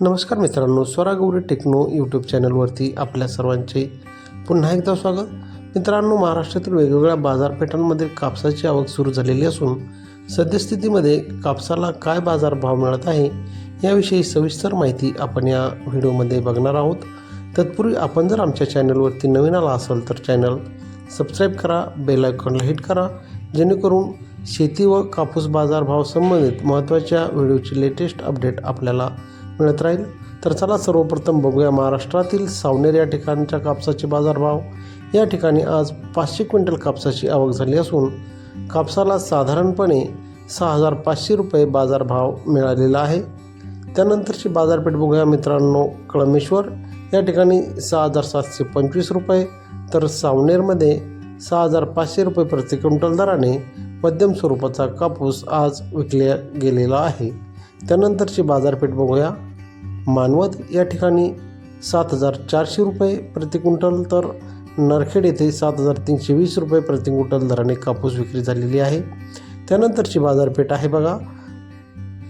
नमस्कार मित्रांनो स्वरागौरी techno YouTube चॅनलवरती आपल्या सर्वांचे पुन्हा एकदा स्वागत. मित्रांनो महाराष्ट्रातील वेगवेगळ्या बाजारपेठांमध्ये कापसाची आवक सुरू झालेली असून सद्यस्थितीमध्ये कापसाला काय बाजारभाव मिळत आहे याविषयी सविस्तर माहिती आपण या व्हिडिओमध्ये बघणार आहोत. तत्पूर्वी आपण जर आमच्या चॅनलवरती नवीन आला असाल तर चॅनल सबस्क्राईब करा बेल आयकॉनला हिट करा जेणेकरून शेती व कापूस बाजारभाव संबंधित महत्त्वाच्या व्हिडिओची लेटेस्ट अपडेट आपल्याला मिळत राहील. तर चला सर्वप्रथम बघूया महाराष्ट्रातील सावनेर या ठिकाणच्या कापसाचे बाजारभाव. या ठिकाणी आज पाचशे क्विंटल कापसाची आवक झाली असून कापसाला साधारणपणे सहा हजार पाचशे रुपये बाजारभाव मिळालेला आहे. त्यानंतरची बाजारपेठ बघूया मित्रांनो कळमेश्वर. या ठिकाणी सहा हजार सातशे पंचवीस रुपये. तर सावनेरमध्ये सहा हजार पाचशे रुपये प्रति क्विंटल दराने मध्यम स्वरूपाचा कापूस आज विकल्या गेलेला आहे. त्यानंतरची बाजारपेठ बघूया. मानवत या ठिकाणी सात हजार चारशे रुपये प्रति क्विंटल तर नरखेड येथे सात हजार तीनशे वीस रुपये प्रति क्विंटल दराने कापूस विक्री झालेली आहे. त्यानंतरची बाजारपेठ आहे बघा.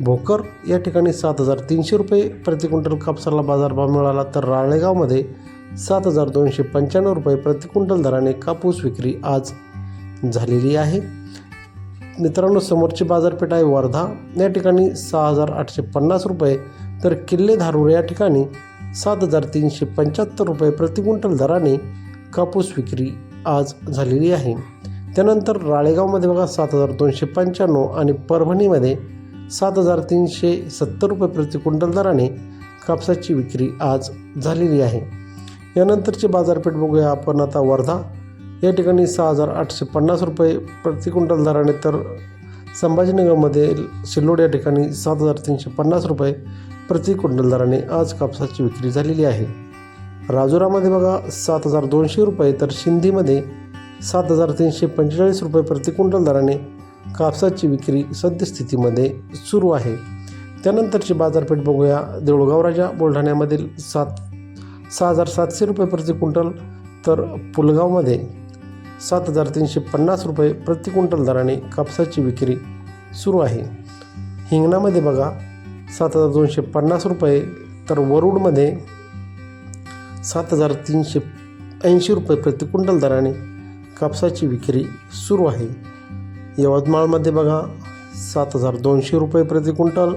भोकर या ठिकाणी सात हजार तीनशे रुपये प्रति क्विंटल कापसाला बाजारभाव मिळाला तर राळेगावमध्ये सात हजार दोनशे पंच्याण्णव रुपये प्रति क्विंटल दराने कापूस विक्री आज झालेली आहे. मित्रांनो समोरची बाजारपेठ आहे वर्धा. या ठिकाणी सहा हजार आठशे पन्नास रुपये तर किल्ले धारूर या ठिकाणी सात हजार तीनशे पंच्याहत्तर रुपये प्रति क्विंटल दराने कापूस विक्री आज झालेली आहे. त्यानंतर राळेगावमध्ये बघा सात हजार दोनशे पंच्याण्णव आणि परभणीमध्ये सात हजार तीनशे सत्तर रुपये प्रति क्विंटल दराने कापसाची विक्री आज झालेली आहे. यानंतरची बाजारपेठ बघूया आपण आता वर्धा. या ठिकाणी सहा हजार आठशे पन्नास रुपये प्रति क्विंटल दराने तर संभाजीनगरमध्ये सिल्लोड या ठिकाणी सात हजार तीनशे पन्नास रुपये प्रति क्विंटल दराने आज कापसाची विक्री झालेली आहे. राजुरामध्ये बघा सात हजार दोनशे रुपये तर शिंदीमध्ये सात हजार तीनशे पंचेचाळीस रुपये प्रति क्विंटल दराने कापसाची विक्री सद्यस्थितीमध्ये सुरू आहे. त्यानंतरची बाजारपेठ बघूया. देऊळगाव राजा बुलढाण्यामधील सात सहा हजार सातशे रुपये प्रति क्विंटल तर पुलगावमध्ये सात हजार तीनशे पन्नास रुपये प्रति क्विंटल दराने कापसाची विक्री सुरू आहे. हिंगणामध्ये बघा सात हजार दोनशे पन्नास रुपये तर वरुडमध्ये सात हजार तीनशे ऐंशी रुपये प्रति क्विंटल दराने कापसाची विक्री सुरू आहे. यवतमाळमध्ये बघा सात हजार दोनशे रुपये प्रति क्विंटल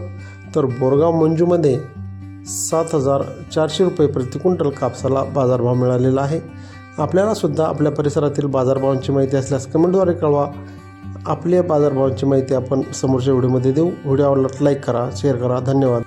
तर बोरगाव मंजूमध्ये सात हजार चारशे रुपये प्रति क्विंटल कापसाला बाजारभाव मिळालेला आहे. आपल्याला सुद्धा आपल्या परिसरातील बाजारभावांची माहिती असल्यास कमेंटद्वारे कळवा. आपल्या बाजारभावांची माहिती आपण समोरच्या व्हिडिओमध्ये देऊ. व्हिडिओ आवडला लाईक करा शेअर करा. धन्यवाद.